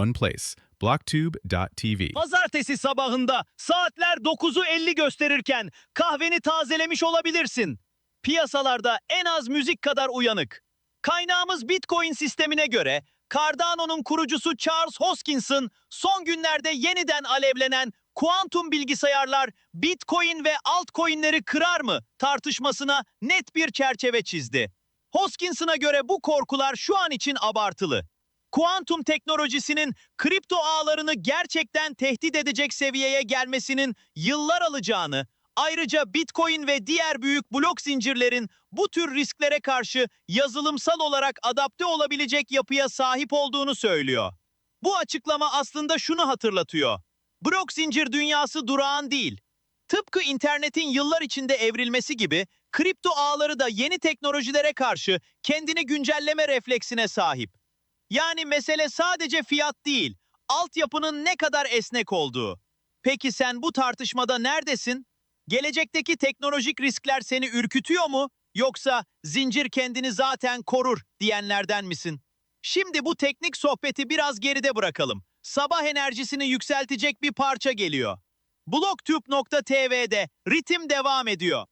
One place, blocktube.tv. Pazartesi sabahında saatler 9'u 50 gösterirken kahveni tazelemiş olabilirsin. Piyasalarda en az müzik kadar uyanık. Kaynağımız Bitcoin sistemine göre Cardano'nun kurucusu Charles Hoskinson son günlerde yeniden alevlenen kuantum bilgisayarlar Bitcoin ve altcoin'leri kırar mı tartışmasına net bir çerçeve çizdi. Hoskinson'a göre bu korkular şu an için abartılı. Kuantum teknolojisinin kripto ağlarını gerçekten tehdit edecek seviyeye gelmesinin yıllar alacağını, ayrıca Bitcoin ve diğer büyük blok zincirlerin bu tür risklere karşı yazılımsal olarak adapte olabilecek yapıya sahip olduğunu söylüyor. Bu açıklama aslında şunu hatırlatıyor. Blok zincir dünyası durağan değil. Tıpkı internetin yıllar içinde evrilmesi gibi kripto ağları da yeni teknolojilere karşı kendini güncelleme refleksine sahip. Yani mesele sadece fiyat değil, altyapının ne kadar esnek olduğu. Peki sen bu tartışmada neredesin? Gelecekteki teknolojik riskler seni ürkütüyor mu? Yoksa zincir kendini zaten korur diyenlerden misin? Şimdi bu teknik sohbeti biraz geride bırakalım. Sabah enerjisini yükseltecek bir parça geliyor. Blocktube.tv'de ritim devam ediyor.